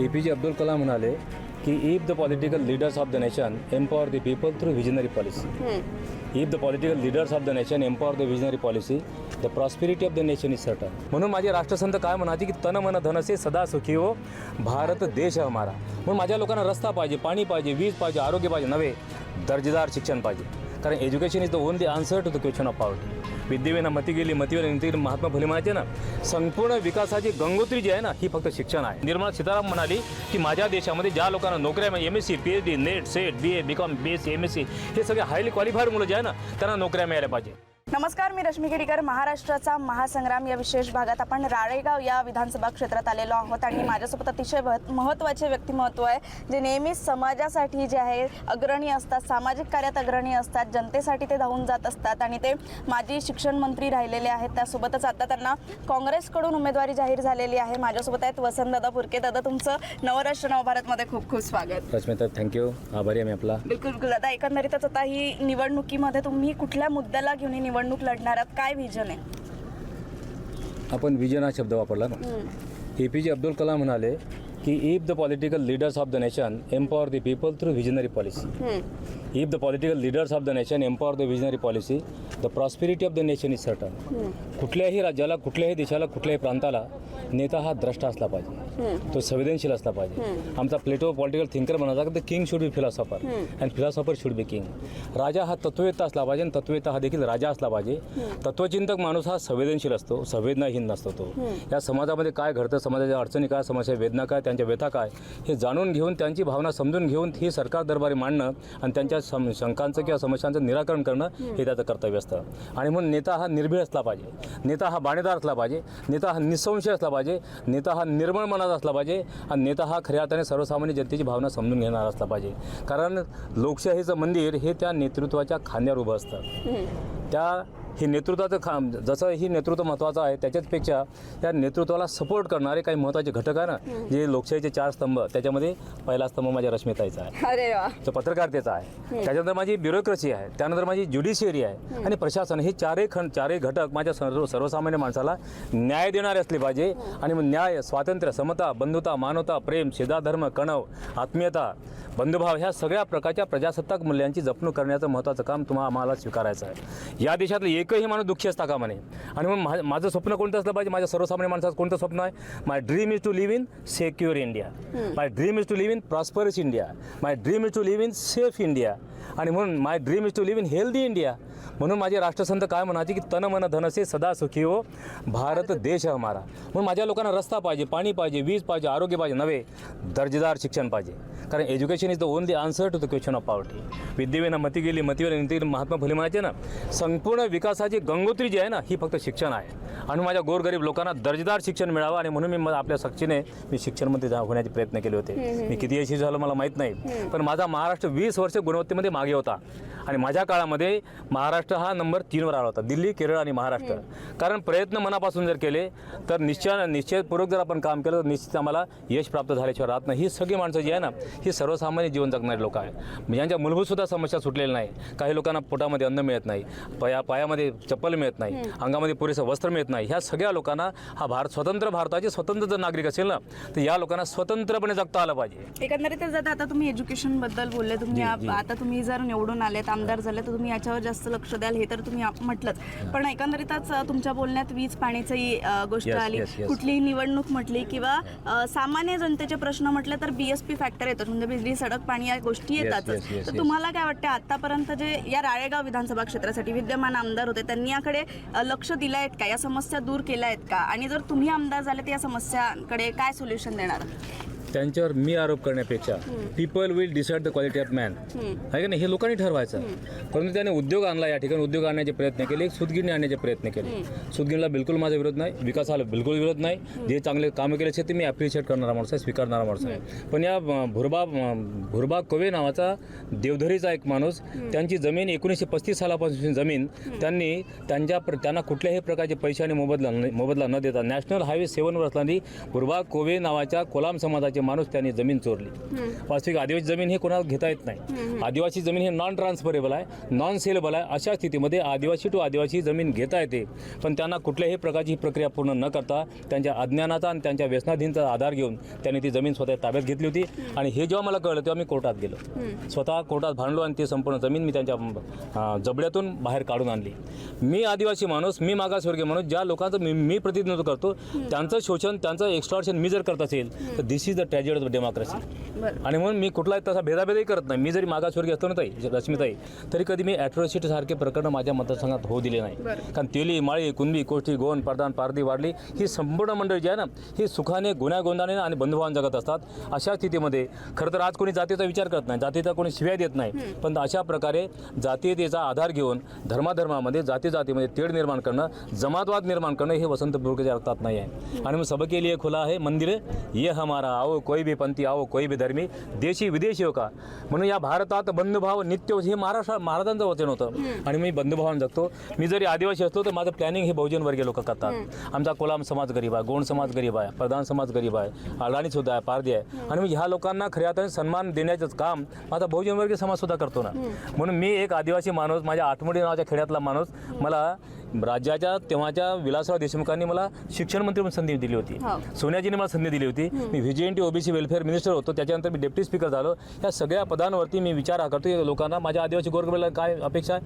A P जे अब्दुल कलाम म्हणाले की if the political leaders of the nation empower the people through visionary policy if the political leaders of the nation empower the visionary policy the prosperity of the nation is certain म्हणून माझे राष्ट्रसंत काय म्हणायचे की तन मन धन से सदा सुखी हो भारत देश है हमारा. म्हणून माझ्या लोकांना रस्ता पाहिजे पाणी पाहिजे वीज पाहिजे आरोग्य पाहिजे नव्हे दर्जेदार शिक्षण पाहिजे. कारण education is the only answer to the question of poverty विद्येविना मती गेली मतीवर नीती महात्मा फुले म्हणायचे ना संपूर्ण विकासाची गंगोत्री जी आहे ना ही फक्त शिक्षण आहे. निर्मला सीताराम म्हणाली की माझ्या देशामध्ये ज्या लोकांना नोकऱ्या M S C P H D NET SET B A B com B S C M S C हे सगळे हायली क्वालिफाईड मुलं जे आहे ना त्यांना नोकऱ्या मिळाल्या पाहिजे. नमस्कार मी रश्मी केडीकर महाराष्ट्राचा महासंग्राम या विशेष भागात आपण राळेगाव या विधानसभा क्षेत्रात आलेलो आहोत आणि माझ्यासोबत अतिशय मह- महत्त्वाचे व्यक्तिमत्व आहे जे नेहमीच समाजासाठी जे आहे अग्रणी असतात सामाजिक कार्यात अग्रणी असतात जनतेसाठी ते धावून जात असतात आणि ते माजी शिक्षण मंत्री राहिलेले आहेत. त्यासोबतच आता त्यांना काँग्रेसकडून उमेदवारी जाहीर झालेली आहे. माझ्यासोबत आहेत वसंतदादा पुरके दादा तुमचं नवराष्ट्र नवभारतमध्ये खूप खूप स्वागत. रश्मिता थँक्यू आभारी आहे मी आपला. बिलकुल बिलकुल. आता एकंदरीतच आता ही निवडणुकीमध्ये तुम्ही कुठल्या मुद्द्याला घेऊन ही निवडणूक लढणार आहात काय व्हिजन आहे? आपण विजन हा शब्द वापरला ना. ए पी जे अब्दुल कलाम म्हणाले की if the political leaders of the nation empower the people through visionary policy if the political leaders of the nation empower the visionary policy the prosperity of the nation is certain कुठल्याही राज्याला कुठल्याही देशाला कुठल्याही प्रांताला नेता हा द्रष्टा असला पाहिजे. तो संवेदनशील असला पाहिजे. आमचा प्लेटो पॉलिटिकल थिंकर म्हणायचा की the king should be philosopher and philosopher should be king राजा हा तत्ववेत्ता असला पाहिजे आणि तत्ववेत्ता हा देखील राजा असला पाहिजे. तत्वचिंतक माणूस हा संवेदनशील असतो संवेदनाहीन नसतो तो. या समाजामध्ये काय घडतं समाजाच्या अडचणी काय समस्या वेदना काय त्यांच्या व्यथा काय हे जाणून घेऊन त्यांची भावना समजून घेऊन ही सरकार दरबारी मांडणं आणि त्यांच्या सम शंकांचं किंवा समस्यांचं निराकरण करणं हे त्याचं कर्तव्य असतं. आणि म्हणून नेता हा निर्भीड असला पाहिजे. नेता हा बाणेदार असला पाहिजे. नेता हा निसंशय असला पाहिजे. नेता हा निर्मळ मनाचा असला पाहिजे. आणि नेता हा खऱ्या अर्थाने सर्वसामान्य जनतेची भावना समजून घेणारा असला पाहिजे. कारण लोकशाहीचं मंदिर हे त्या नेतृत्वाच्या खांद्यावर उभं असतं. त्या ही नेतृत्वाचं खा जसं ही नेतृत्व महत्त्वाचं आहे त्याच्याचपेक्षा त्या नेतृत्वाला सपोर्ट करणारे काही महत्त्वाचे घटक आहे ना जे लोकशाहीचे चार स्तंभ त्याच्यामध्ये पहिला स्तंभ माझ्या रश्मिताईचा आहे. अरे वा. तो पत्रकारितेचा आहे. त्याच्यानंतर माझी ब्युरोक्रेसी आहे त्यानंतर माझी ज्युडिशियरी आहे आणि प्रशासन हे चारही खंड चारही घटक माझ्या सर्व सर्वसामान्य माणसाला न्याय देणारे असले पाहिजे आणि मग न्याय स्वातंत्र्य समता बंधुता मानवता प्रेम शेजाधर्म कणव आत्मीयता बंधुभाव ह्या सगळ्या प्रकारच्या प्रजासत्ताक मूल्यांची जपणूक करण्याचं महत्त्वाचं काम तुम्हाला आम्हाला स्वीकारायचं आहे. या देशातलं एकही माणूस दुःखी असता कामा नये. आणि मग मा- माझं स्वप्न कोणतं असलं पाहिजे? माझ्या सर्वसामान्य माणसाचं कोणतं स्वप्न आहे? My dream is to live in secure India my dream is to live in prosperous India my dream is to live in safe India आणि म्हणून my dream is to live in healthy India म्हणून माझे राष्ट्रसंत काय म्हणायचे की तन मन धन से सदा सुखी हो. भारत देश है हमारा. म्हणून माझ्या लोकांना रस्ता पाहिजे पाणी पाहिजे वीज पाहिजे आरोग्य पाहिजे नव्हे दर्जेदार शिक्षण पाहिजे. कारण education is the only answer to the question of poverty विद्येविना मती गेली मतीवर नीती महात्मा फुले म्हणायचे ना संपूर्ण विकासाची गंगोत्री जी आहे ना ही फक्त शिक्षण आहे. आणि माझ्या गोरगरीब लोकांना दर्जेदार शिक्षण मिळावं आणि म्हणून मी आपल्या सक्तीने मी शिक्षणमंत्री जा- होण्याचे प्रयत्न केले होते. मी किती यशस्वी झालो मला माहीत नाही. पण माझा महाराष्ट्र वीस वर्ष गुणवत्तेमध्ये मागे होता. आणि माझ्या काळामध्ये महाराष्ट्र हा नंबर तीनवर आला होता. दिल्ली केरळ आणि महाराष्ट्र. कारण प्रयत्न मनापासून जर केले तर निश्चय निश्चयपूर्वक जर आपण काम केलं तर निश्चित आम्हाला यश प्राप्त झाल्याशिवाय राहत नाही. ही सगळी माणसं जी आहे ना ही सर्वसामान्य जीवन जगणारी लोक आहे म्हणजे यांच्या मूलभूत सुद्धा समस्या सुटलेल्या नाही. काही लोकांना पोटामध्ये अन्न मिळत नाही. पाया पायामध्ये चप्पल मिळत नाही. अंगामध्ये पुरेसं वस्त्र मिळत नाही. ह्या सगळ्या लोकांना हा भारत स्वतंत्र भारताचे स्वतंत्र जर नागरिक असेल ना तर या लोकांना स्वतंत्रपणे जगता आलं पाहिजे. एकंदरीतच आता तुम्ही एज्युकेशनबद्दल बोलले. तुम्ही. आता तुम्ही जर निवडून आलेत आमदार झाले तर तुम्ही याच्यावर जास्त लक्ष द्याल हे तर तुम्ही म्हटलंच. पण एकंदरीतच तुमच्या बोलण्यात वीज पाण्याची गोष्ट आली. कुठलीही निवडणूक म्हटली किंवा सामान्य जनतेचे प्रश्न म्हटले तर बीएसपी फॅक्टर येतात म्हणजे बिजली सडक पाणी या गोष्टी येतातच. तर. तुम्हाला काय वाटतं आतापर्यंत जे या राळेगाव विधानसभा क्षेत्रासाठी विद्यमान आमदार होते त्यांनी याकडे लक्ष दिलं आहेत का? या समस्या दूर केल्या आहेत का? आणि जर तुम्ही आमदार झाले तर या समस्यांकडे काय सोल्युशन देणार? त्यांच्यावर मी आरोप करण्यापेक्षा people will decide the quality of man आहे का नाही? हे लोकांनी ठरवायचं. परंतु त्याने उद्योग आणला या ठिकाणी उद्योग आणण्याचे प्रयत्न केले सुदगिरणी आणण्याचे प्रयत्न केले. सुदगिरीला बिलकुल माझा विरोध नाही विकासाला बिलकुल विरोध नाही. जे चांगले कामं केले असेल ते मी ॲप्रिशिएट करणारा माणूस आहे स्वीकारणारा माणूस आहे. पण या भुरबा भुरबा कोवे नावाचा देवधरीचा एक माणूस त्यांची जमीन एकोणीसशे पस्तीस सालापासून जमीन त्यांनी त्यांच्या प्र- त्यांना कुठल्याही प्रकारचे आणि मोबदला मोबदला न देता नॅशनल हायवे सेवनवर असणारी भुरबा कोवे नावाच्या कोलाम समाजाचे प्रकारचे माणूस त्यांनी जमीन चोरली. वास्तविक आदिवासी जमीन हे कोणाला घेता येत नाही. आदिवासी जमीन हे नॉन ट्रान्सफरेबल आहे नॉन सेलेबल आहे अशा स्थितीमध्ये आदिवासी टू आदिवासी जमीन घेता येते. पण त्यांना कुठल्याही प्रकारची ही प्रक्रिया पूर्ण न करता त्यांच्या अज्ञानाचा आणि त्यांच्या व्यसनाधीनचा आधार घेऊन त्यांनी ती जमीन स्वतः ताब्यात घेतली होती. आणि हे जेव्हा मला कळलं तेव्हा मी कोर्टात गेलो. स्वतः कोर्टात भांडलो आणि ती संपूर्ण जमीन मी त्यांच्या जबड्यातून बाहेर काढून आणली. मी आदिवासी माणूस मी मागासवर्गीय माणूस ज्या लोकांचं मी मी प्रतिनिधित्व करतो त्यांचं शोषण त्यांचं एक्स्ट्रॉर्शन मी जर करत असेल तर this is the tragedy of democracy आणि म्हणून मी कुठलाही तसा भेदाभेदही करत नाही. मी जरी मागासवर्गीय असतो ना ताई रश्मिताई तरी कधी मी ॲट्रॉसिटी सारखे प्रकरण माझ्या मतदारसंघात होऊ दिले नाही. कारण तेली माळी कुणबी कोष्टी गोंड प्रधान पारधी वाढली. ही संपूर्ण मंडळी जी आहे ना ही सुखाने गुन्ह्यागोंदाने आणि बंधुभावान जगत असतात. अशा स्थितीमध्ये खरं तर आज कोणी जातीचा विचार करत नाही. जातीचा कोणी शिव्या देत नाही. पण अशा प्रकारे जातीयतेचा आधार घेऊन धर्माधर्मामध्ये जाती जातीमध्ये तेढ निर्माण करणं जमातवाद निर्माण करणं हे वसंत बुर्गेच्या रक्तात नाही आहे. आणि मग सबके लिए खुला आहे मंदिर ये हमारा आओ कोई भी पंथी आओ कोई भी धर्मी देशी विदेशी हो का। म्हणून या भारतात बंधुभाव नित्य हे महाराष्ट्र महाराजांचं वचन होतं. आणि मी बंधुभावानं जगतो. मी जरी आदिवासी असतो तर माझं प्लॅनिंग हे बहुजन वर्गीय लोक करतात. आमचा कोलाम समाज गरीब आहे गोंड समाज गरीब आहे प्रधान समाज गरीब आहे अडाणी सुद्धा आहे पारधी आहे. आणि मी ह्या लोकांना खऱ्या अर्थाने सन्मान देण्याचं काम माझा बहुजन वर्गीय समाज सुद्धा करतो ना. म्हणून मी एक आदिवासी माणूस माझ्या आठवडी नावाच्या खेड्यातला माणूस मला राज्याच्या तेव्हाच्या विलासराव देशमुखांनी मला शिक्षण मंत्री म्हणून संधी दिली होती. हो. सोनियाजीने मला संधी दिली होती. मी व्हीजीएनटी ओबीसी वेलफेअर मिनिस्टर होतो. त्याच्यानंतर मी डेप्टी स्पीकर झालो. या सगळ्या पदांवरती मी विचार करतो की लोकांना. माझ्या आदिवासी गोरगरीबाला काय अपेक्षा आहे?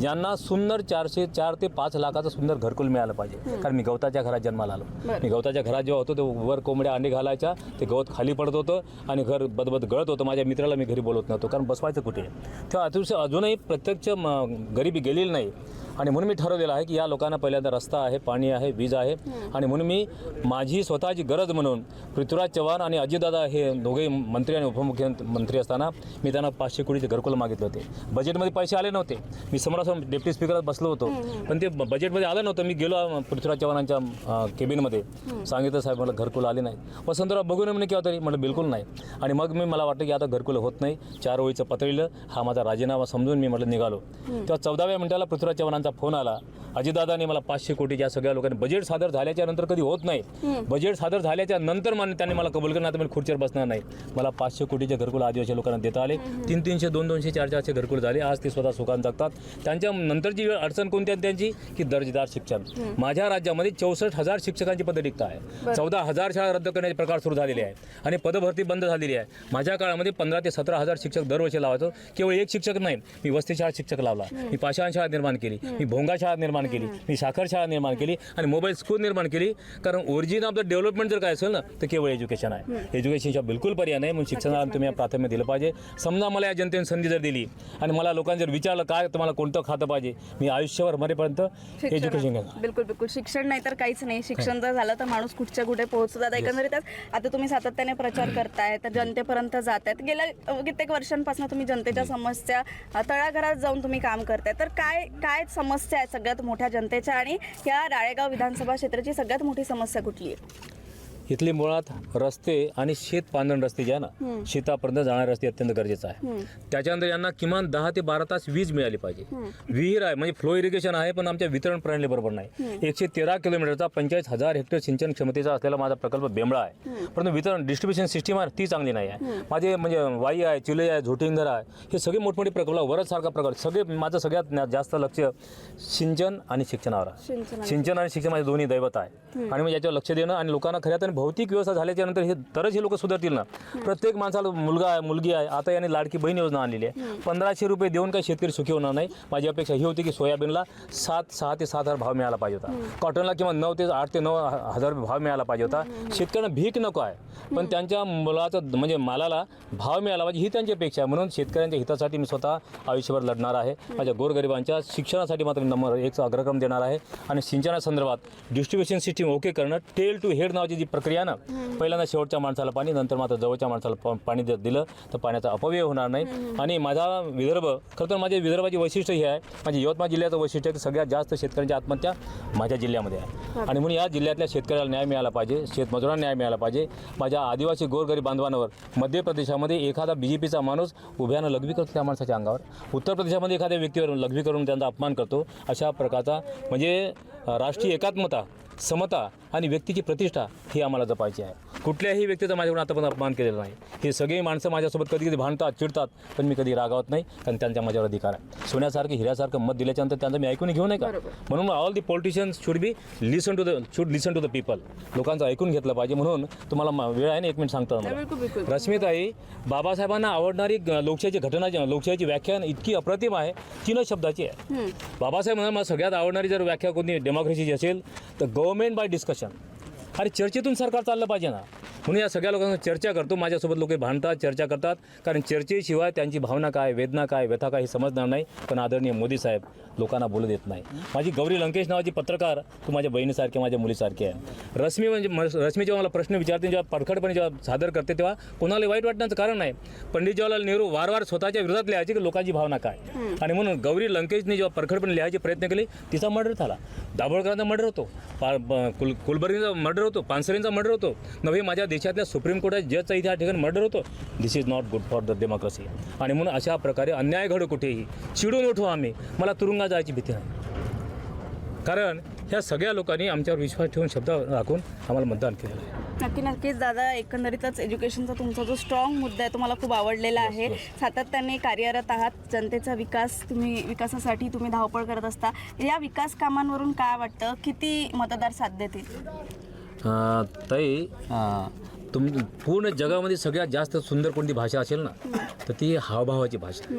ज्यांना सुंदर चारशे चार ते पाच लाखाचं सुंदर घरकुल मिळालं पाहिजे. कारण मी गवताच्या घरात जन्माला आलो. मी गवताच्या घरात जेव्हा होतो ते वर कोंबड्या अंडे घालायच्या. ते गवत खाली पडत होतं आणि घर बदबद गळत होतं. माझ्या मित्राला मी घरी बोलवत नव्हतो. कारण बसवायचं कुठे? तेव्हा अतिशय अजूनही प्रत्यक्ष म- गरिबी गेलेली नाही. आणि म्हणून मी ठरवलेलं आहे की या लोकांना पहिल्यांदा रस्ता आहे पाणी आहे वीज आहे. आणि म्हणून मी माझी स्वतःची गरज म्हणून पृथ्वीराज चव्हाण आणि अजितदादा हे दोघे मंत्री आणि उपमुख्यमंत्री असताना मी त्यांना पाचशे कोटीचे घरकुल मागितले होते. बजेटमध्ये पैसे आले नव्हते. मी समोरासमोर डेप्टी स्पीकरात बसलो होतो. पण ते बजेटमध्ये आलं नव्हतं. मी गेलो पृथ्वीराज चव्हाणांच्या केबिनमध्ये सांगितलं साहेब मला घरकुल आले नाही वसंतराव बघून म्हणे केव्हा तरी म्हटलं बिलकुल नाही. आणि मग मी मला वाटतं की आता घरकुल होत नाही. चार ओळीचं पत्र लिहिलं. हा माझा राजीनामा समजून मी म्हटलं निघालो. तेव्हा चौदाव्या मिनिटाला पृथ्वीराज चव्हाणांचा फोन आला अजितदादांनी मला पाचशे कोटीच्या सगळ्या लोकांनी बजेट सादर झाल्याच्यानंतर कधी होत नाही. बजेट सादर झाल्याच्यानंतर मान त्यांनी मला कबूल आता मी खुर्चीवर बसणार नाही. मला पाचशे कोटीचे घरकुल आदिवासी लोकांना देता आले. तीन तीनशे दोन दोनशे चार चारशे घरकुल झाले. आज ते स्वतः सुखान जगतात. त्यांच्या नंतरची वेळ अडचण कोणती आहे त्यांची? की दर्जेदार शिक्षण. माझ्या राज्यामध्ये चौसष्ट हजार शिक्षकांची पदरिक्ता आहे. चौदा हजार शाळा रद्द करण्याचे प्रकार सुरू झालेले आहेत. आणि पदभरती बंद झालेली आहे. माझ्या काळामध्ये पंधरा ते सतरा हजार शिक्षक दरवर्षी लावायचो. केवळ एक शिक्षक नाही मी वस्ती शाळा शिक्षक लावला. मी पाषाण शाळा निर्माण केली. मी भोंगा शाळा निर्माण केली मी साखर शाळा निर्माण केली आणि मोबाईल स्कूल निर्माण केली. कारण ओरिजिन ऑफ द डेव्हलपमेंट जर काय असेल ना तर केवळ एज्युकेशन आहे. एज्युकेशनच्या बिलकुल पर्याय नाही म्हणून शिक्षणाला तुम्ही प्राधान्य दिलं पाहिजे. समजा मला या जनतेने संधी जर दिली आणि मला लोकांनी जर विचारलं काय तुम्हाला कोणतं खातं पाहिजे मी आयुष्यभर मरेपर्यंत एज्युकेशन बिलकुल बिलकुल. शिक्षण नाही तर काहीच नाही. शिक्षण जर झालं तर माणूस कुठच्या कुठे पोहोचतात एकंदरीतच. आता तुम्ही सातत्याने प्रचार करताय तर जनतेपर्यंत जात आहेत गेल्या कित्येक वर्षांपासून तुम्ही जनतेच्या समस्या तळाघरात जाऊन तुम्ही काम करताय. तर काय काय समस्या आहेत सगळ्यात मोठ्या जनतेच्या आणि या राळेगाव विधानसभा क्षेत्राची सगळ्यात मोठी समस्या कुठली आहे? इथली मुळात रस्ते आणि शेत पांधरण रस्ते जे आहे ना शेतापर्यंत जाणारे रस्ते अत्यंत गरजेचं आहे. त्याच्यानंतर यांना किमान दहा ते बारा तास वीज मिळाली पाहिजे. विहीर आहे म्हणजे फ्लो इरिगेशन आहे पण आमच्या वितरण प्रणाली बरोबर नाही. एकशे तेरा किलोमीटरचा पंचेचाळीस हजार हेक्टर सिंचन क्षमतेचा असलेला माझा प्रकल्प बेंबळा आहे. परंतु वितरण डिस्ट्रीब्युशन सिस्टीम आहे ती चांगली नाही आहे. माझे म्हणजे वाई आहे चिले आहे झोटिंगर आहे हे सगळे मोठमोठे प्रकल्प वरच सारखा प्रकल्प. सगळे माझं सगळ्यात जास्त लक्ष सिंचन आणि शिक्षणावर आहे. सिंचन आणि- शिक्षण माझे दोन्ही दैवत आहे. आणि मग याच्यावर लक्ष देणं आणि लोकांना खऱ्या अर्थाने भौतिक व्यवस्था झाल्याच्यानंतर हे तरच हे लोक सुधारतील ना. प्रत्येक माणसाला मुलगा आहे मुलगी आहे आता याने लाडकी बहीण योजना आणलेली आहे. पंधराशे रुपये देऊन काही शेतकरी सुखी होणार नाही. माझी अपेक्षा ही होती की सोयाबीनला सात सहा ते सात हजार भाव मिळाला पाहिजे होता. कॉटनला किंवा नऊ ते आठ ते नऊ हजार रुपये भाव मिळाला पाहिजे होता. शेतकऱ्यांना भीक नको आहे. पण त्यांच्या मुलाचं म्हणजे मालाला भाव मिळाला पाहिजे ही त्यांची अपेक्षा आहे. म्हणून शेतकऱ्यांच्या हितासाठी मी स्वतः आयुष्यभर लढणार आहे. माझ्या गोरगरिबांच्या शिक्षणासाठी मात्र नंबर एकचा अग्रक्रम देणार आहे. आणि सिंचनासंदर्भात डिस्ट्रीब्युशन सिस्टीम ओके करणं टेल टू हेड नावाची जी प्रक्रिया आहे ना पहिल्यांदा शेवटच्या माणसाला पाणी नंतर मात्र जवळच्या माणसाला प- पाणी जर दिलं तर पाण्याचा अपव्यय होणार नाही. आणि माझा विदर्भ खरं तर माझ्या विदर्भाची वैशिष्ट्य हे आहे माझ्या यवतमाळ जिल्ह्याचं वैशिष्ट्य आहे की सगळ्यात जास्त शेतकऱ्यांच्या आत्महत्या माझ्या जिल्ह्यामध्ये आहे. आणि म्हणून या जिल्ह्यातल्या शेतकऱ्याला न्याय मिळाला पाहिजे शेतमजुरांना न्याय मिळाला पाहिजे. माझ्या आदिवासी गोरगरीब बांधवांवर मध्य प्रदेशामध्ये एखादा बी जे पीचा माणूस उभ्यानं लघवी करतो त्या माणसाच्या अंगावर. उत्तर प्रदेशामध्ये एखाद्या व्यक्तीवर लघवी करून त्यांचा अपमान करतो. अशा प्रकारचा म्हणजे अ, राष्ट्रीय एकात्मता समता आणि व्यक्तीची प्रतिष्ठा ही आम्हाला जपायची आहे. कुठल्याही व्यक्तीचा माझ्याकडून आतापर्यंत अपमान केलेला नाही. ही सगळी माणसं माझ्यासोबत कधी कधी भांडतात चिडतात पण मी कधी रागावत नाही कारण त्यांच्या माझ्यावर अधिकार आहे. सोन्यासारखं हिऱ्यासारखं मत दिल्याच्यानंतर त्यांचं मी ऐकून घेऊ नये का? म्हणून all the politicians should be listen to the should listen to the people लोकांचं ऐकून घेतलं पाहिजे. म्हणून तुम्हाला वेळ आहे ना एक मिनिट सांगतो मला रश्मिताई बाबासाहेबांना आवडणारी लोकशाहीची घटना लोकशाहीची व्याख्या इतकी अप्रतिम आहे तीन शब्दाची आहे. बाबासाहेब मला सगळ्यात आवडणारी जर व्याख्या कोणती डेमोक्रेसीची असेल तर government by discussion. अरे चर्चेतून सरकार चाललं पाहिजे ना. म्हणून या सगळ्या लोकांना चर्चा करतो. माझ्यासोबत लोक भांडतात चर्चा करतात. कारण चर्चेशिवाय त्यांची भावना काय वेदना काय व्यथा काय हे समजणार नाही. पण आदरणीय मोदी साहेब लोकांना बोलू देत नाही. माझी गौरी लंकेश नावाची पत्रकार तू माझ्या बहिणीसारखी माझ्या मुलीसारखी आहे. रश्मी म्हणजे रश्मी जेव्हा मला प्रश्न विचारते जेव्हा परखडपणे जेव्हा सादर करते तेव्हा कोणाला वाईट वाटण्याचं कारण नाही. पंडित जवाहरलाल नेहरू वारंवार स्वतःच्या विरोधात लिहायचे की लोकांची भावना काय. आणि म्हणून गौरी लंकेशने जेव्हा परखडपणे लिहायचे प्रयत्न केले तिचा मर्डर झाला. दाभोळकरांचा मर्डर होतो. कुल कुलबर्गींचा मर्डर होतो पानसरेंचा मर्डर होतो. नव्हे माझ्या देशातल्या सुप्रीम कोर्टात जजचा इथे या ठिकाणी मर्डर होतो. This is not good for the democracy आणि म्हणून अशा प्रकारे अन्याय घडो कुठेही. चिडून उठू आम्ही. मला तुरुंगात जायची भीती नाही. कारण ह्या सगळ्या लोकांनी आमच्यावर विश्वास ठेवून शब्द राखून आम्हाला मतदान केलेलं आहे. नक्की नक्कीच दादा. एकंदरीतच एज्युकेशनचा तुमचा जो स्ट्रॉंग मुद्दा आहे तो मला खूप आवडलेला आहे. सातत्याने कार्यरत आहात. जनतेचा विकास तुम्ही विकासासाठी तुम्ही धावपळ करत असता. या विकास कामांवरून काय वाटतं? किती मतदार साथ देतील? अं, ताई अं, तुम पूर्ण जगामध्ये सगळ्यात जास्त सुंदर कोणती भाषा असेल ना तर ती हावभावाची भाषा.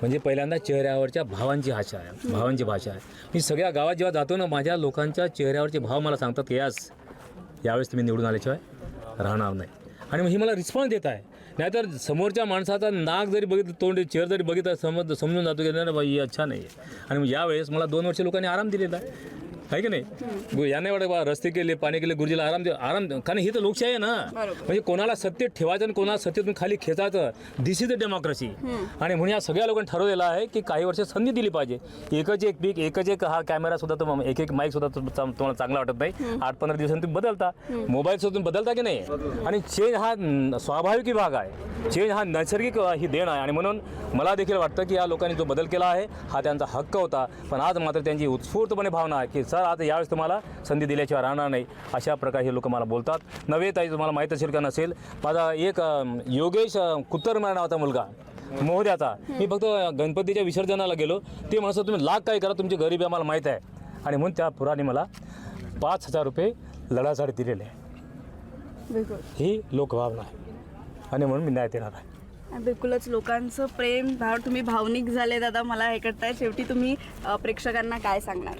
म्हणजे पहिल्यांदा चेहऱ्यावरच्या भावांची भाषा आहे भावांची भाषा आहे. मी सगळ्या गावात जेव्हा जातो ना माझ्या लोकांच्या चेहऱ्यावरचे भाव मला सांगतात की यास यावेळेस तुम्ही निवडून आल्याशिवाय राहणार नाही. आणि मग ही मला रिस्पॉन्स देत आहे. नाहीतर समोरच्या माणसाचा नाक जरी बघितलं तोंड चेहरा जरी बघितलं समज समजून जातो की नाही बाई ही अच्छा नाही आहे आणि मग यावेळेस मला दोन वर्ष लोकांनी आराम दिलेला आहे. आहे की नाही? याने वाटत बा रस्ते केले पाणी केले गुरुजीला आराम दे आराम दे- कारण ही तर लोकशाही आहे ना. म्हणजे कोणाला सत्तेत ठेवायचं आणि कोणाला सत्तेतून खाली खेचायचं दिस इज द डेमोक्रेसी आणि म्हणून या सगळ्या लोकांनी ठरवलेलं आहे की काही वर्ष संधी दिली पाहिजे. एकच एक पीक एकच एक हा कॅमेरा सुद्धा तुम्हाला एक एक माईक सुद्धा तुम- तुम्हाला चांगला वाटत नाही. आठ पंधरा दिवसांनी तुम्ही बदलता. मोबाईल सुद्धा तुम्ही बदलता की नाही? आणि चेंज हा न- स्वाभाविक विभाग आहे. चेंज हा नैसर्गिक अ, ही देण आहे. आणि म्हणून मला देखील वाटतं की या लोकांनी जो बदल केला आहे हा त्यांचा हक्क होता. पण आज मात्र त्यांची उत्स्फूर्तपणे भावना आहे की सर आता यावेळेस तुम्हाला संधी दिल्याशिवाय राहणार नाही. अशा प्रकारे हे लोक मला बोलतात. नव्हे ताई तुम्हाला माहीत असेल का नसेल माझा एक योगेश अ, कुत्तरमार नावाचा मुलगा. मोहद्याचा. मी फक्त गणपतीच्या विसर्जनाला गेलो. ते म्हणत तुम्ही लाख काय करा? तुमची गरिबी आम्हाला माहीत आहे. आणि म्हणून त्या पुराने मला पाच हजार रुपये लढासाठी दिलेले ही लोकभावना आहे. आणि म्हणून मी न्याय देणार आहे. बिलकुलच लोकांचं प्रेम भाव तुम्ही भावनिक झाले दादा मला हे करताय शेवटी तुम्ही प्रेक्षकांना काय सांगणार?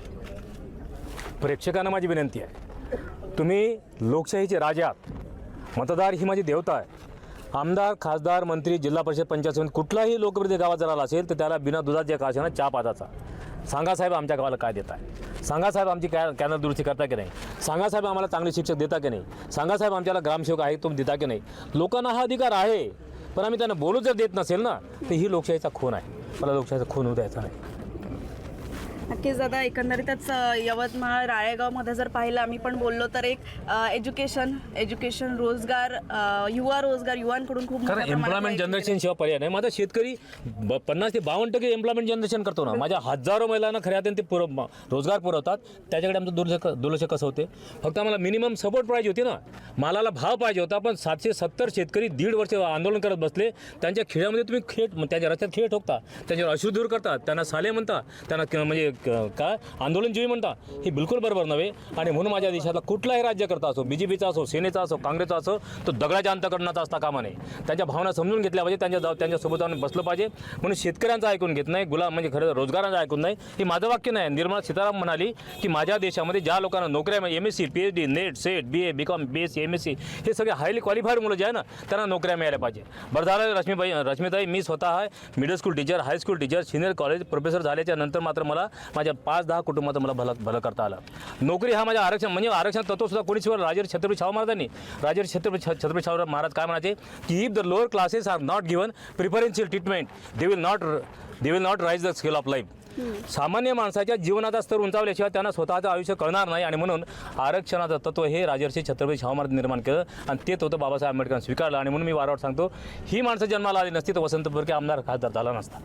प्रेक्षकांना माझी विनंती आहे. तुम्ही लोकशाहीचे राजा आहात. मतदार ही माझी देवता आहे. आमदार खासदार मंत्री जिल्हा परिषद पंचायत समिती कुठलाही लोकप्रतिनिधी गावात जर आला असेल तर त्याला बिना दुधाच्या काशानं चहा पाजाचा सांगा साहेब आमच्या गावाला काय देत आहे? सांगा साहेब आमची कॅ कॅनल दुरुस्ती करता की नाही? सांगा साहेब आम्हाला चांगले शिक्षक देता की नाही? सांगा साहेब आमच्याला ग्रामसेवक आहे तुम्ही देता की नाही? लोकांना हा अधिकार आहे पण आम्ही त्यांना बोलू जर देत नसेल ना तर ही लोकशाहीचा खून आहे. मला लोकशाहीचा खून होऊ द्यायचा नाही. नक्कीच दादा एकंदरीतच यवतमाळ राळेगावमध्ये जर पाहिलं आम्ही पण बोललो तर एक एज्युकेशन एज्युकेशन रोजगार युवा रोजगार युवांकडून खूप कारण एम्प्लॉयमेंट जनरेशन शिवाय पर्याय नाही. माझा शेतकरी पन्नास ते बावन्न टक्के एम्प्लॉयमेंट जनरेशन करतो ना. माझ्या हजारो महिलांना खऱ्या अर्थाने ते पुरव म- रोजगार पुरवतात. त्याच्याकडे आमचं दुर्लक्ष दुर्लक्ष कसं होते? फक्त आम्हाला मिनिमम सपोर्ट पाहिजे होती ना. मालाला भाव पाहिजे होता पण सातशे सत्तर शेतकरी दीड वर्ष आंदोलन करत बसले. त्यांच्या खेळामध्ये तुम्ही खेळ त्यांच्या रस्त्यात खेळ ठोकता. त्यांच्यावर अश्रू दूर करता. त्यांना साले म्हणता. त्यांना म्हणजे क- काय आंदोलनजीवी म्हणता हे बिलकुल बरोबर नव्हे. आणि म्हणून माझ्या देशातला कुठलाही राज्यकर्ता असो बी जे पीचा असो सेनेचा असो काँग्रेसचा असो तो दगडाच्या अंतकरणाचा असता कामा नये. त्यांच्या भावना समजून घेतल्या पाहिजे त्यांच्या जाऊ- त्यांच्यासोबत जाऊन बसलं पाहिजे. म्हणून शेतकऱ्यांचं ऐकून घेत नाही गुलाम म्हणजे खरं रोजगारांचं ऐकून नाही. हे माझं वाक्य नाही. निर्मला सीताराम म्हणाली की माझ्या देशामध्ये ज्या लोकांना नोकऱ्या M S C P H D NET SET B A B com B S C M S C हे सगळे हायली क्वालिफाईड मुलं जे आहे ना त्यांना नोकऱ्या मिळाल्या पाहिजे. बरं झालं रश्मीबाई रश्मीताई मी स्वतः middle school teacher high school teacher senior college professor झाल्याच्यानंतर मात्र मला माझ्या पाच दहा कुटुंबात मला भलं भलं करता आलं. नोकरी हा माझ्या आरक्षण म्हणजे आरक्षण तत्वसुद्धा सुद्धा राजे छत्रपती शाहू महाराजांनी राजे छत्रपती छत्रपती शाहू महाराज काय म्हणायचे? की if the lower classes are not given preferential treatment they will not they will not rise the scale of life सामान्य माणसाच्या जीवनाचा स्तर उंचावल्याशिवाय त्यांना स्वतःचं आयुष्य कळणार नाही आणि म्हणून आरक्षणाचं तत्व हे राजर्षी छत्रपती शाहू महाराज निर्माण केलं आणि ते होतं बाबासाहेब आंबेडकरांनी स्वीकारलं. आणि म्हणून मी वारंवार सांगतो ही माणसं जन्माला आली नसती तर वसंत बर्के आमदार खासदार झाला नसता.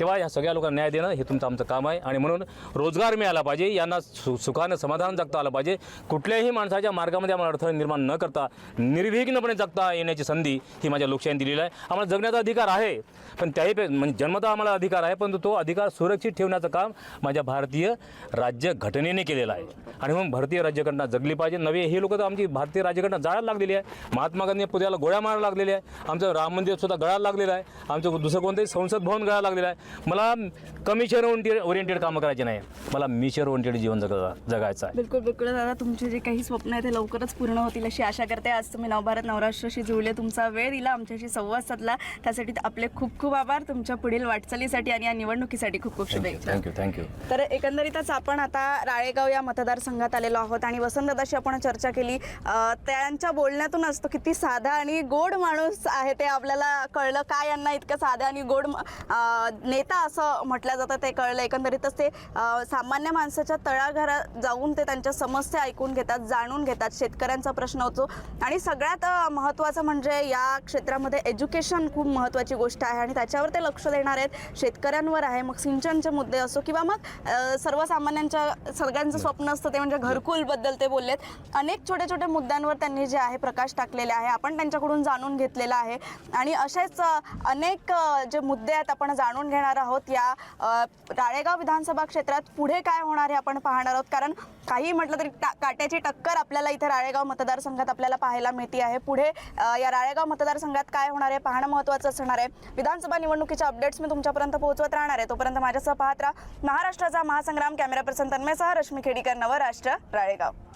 तेव्हा ह्या सगळ्या लोकांना न्याय देणं हे तुमचं आमचं काम आहे. आणि म्हणून रोजगार मिळाला पाहिजे यांना सु सुखानं समाधान जगता आलं पाहिजे. कुठल्याही माणसाच्या मार्गामध्ये आम्हाला अडथळे निर्माण न करता निर्विघ्नपणे जगता येण्याची संधी ही माझ्या लोकशाही दिलेली आहे. आम्हाला जगण्याचा अधिकार आहे पण त्याही पे म्हणजे जन्मता आम्हाला अधिकार आहे परंतु तो अधिकार सुरक्षित ठेवण्याचं काम माझ्या भारतीय राज्य घटनेने केलेलं आहे. आणि म्हणून भारतीय राज्यघटना जगली पाहिजे. नवे हे लोक तर आमची भारतीय राज्यघटना जाळायला लागलेली आहे. महात्मा गांधी पुण्याला गोळ्या मारायला लागलेल्या आहे. आमचं राम मंदिर सुद्धा गळायला लागलेलं आहे. आमचं दुसरं कोणतंही संसद भवन गळायला लागलेलं आहे. मला कमिशन ओरिएंटेड ओरिएंटेड कामं करायचे नाही. मला मिशन ओरिएंटेड जीवन जग जगायचं आहे. बिलकुल बिलकुल. दादा तुमचे जे काही स्वप्न आहे ते लवकरच पूर्ण होतील अशी आशा करते. आज तुम्ही नवभारत नवराष्ट्राशी जुळले तुमचा वेळ दिला आमच्याशी संवाद साधला. त्यासाठी आपले खूप खूप आभार. तुमच्या पुढील वाटचालीसाठी आणि या निवडणुकीसाठी खूप खूप शुभेच्छा. थँक्यू थँक्यू तर एकंदरीतच आपण आता राळेगाव या मतदारसंघात आलेलो आहोत आणि वसंतदादाशी आपण चर्चा केली. त्यांच्या बोलण्यातूनच तो किती साधा आणि गोड माणूस आहे ते आपल्याला कळलं. काय यांना इतकं साधा आणि गोड नेता असं म्हटलं जातं ते कळलं. एकंदरीतच ते सामान्य माणसाच्या तळाघरात जाऊन ते त्यांच्या समस्या ऐकून घेतात जाणून घेतात शेतकऱ्यांचा प्रश्न होतो. आणि सगळ्यात महत्त्वाचं म्हणजे या क्षेत्रामध्ये एज्युकेशन खूप महत्त्वाची गोष्ट आहे आणि त्याच्यावर ते लक्ष देणार आहेत. शेतकऱ्यांवर आहे. मग सिंचनचे मुद्दे असो किंवा मग सर्वसामान्यांच्या सगळ्यांचं स्वप्न असतं ते म्हणजे घरकुलबद्दल ते बोललेत. अनेक छोट्या छोट्या मुद्द्यांवर त्यांनी जे आहे प्रकाश टाकलेले आहे. आपण त्यांच्याकडून जाणून घेतलेला आहे. आणि असेच अनेक जे मुद्दे आहेत आपण जाणून घेणार आहोत या राळेगाव विधानसभा क्षेत्रात पुढे काय होणार हे आपण पाहणार आहोत. कारण काही म्हटलं तरी काट्याची टक्कर आपल्याला इथे राळेगाव मतदारसंघात आपल्याला पाहायला मिळते आहे. पुढे या राळेगाव मतदारसंघात काय होणार आहे पाहणं महत्त्वाचं असणार आहे. विधानसभा निवडणुकीच्या अपडेट्स मी तुमच्यापर्यंत पोहोचवत राहणार आहे. तोपर्यंत माझ्यासह पाहत राहा. महाराष्ट्राचा महासंग्राम कॅमेरा पर्सन तन्मयसह रश्मी खेडीकर नवराष्ट्र राळेगाव.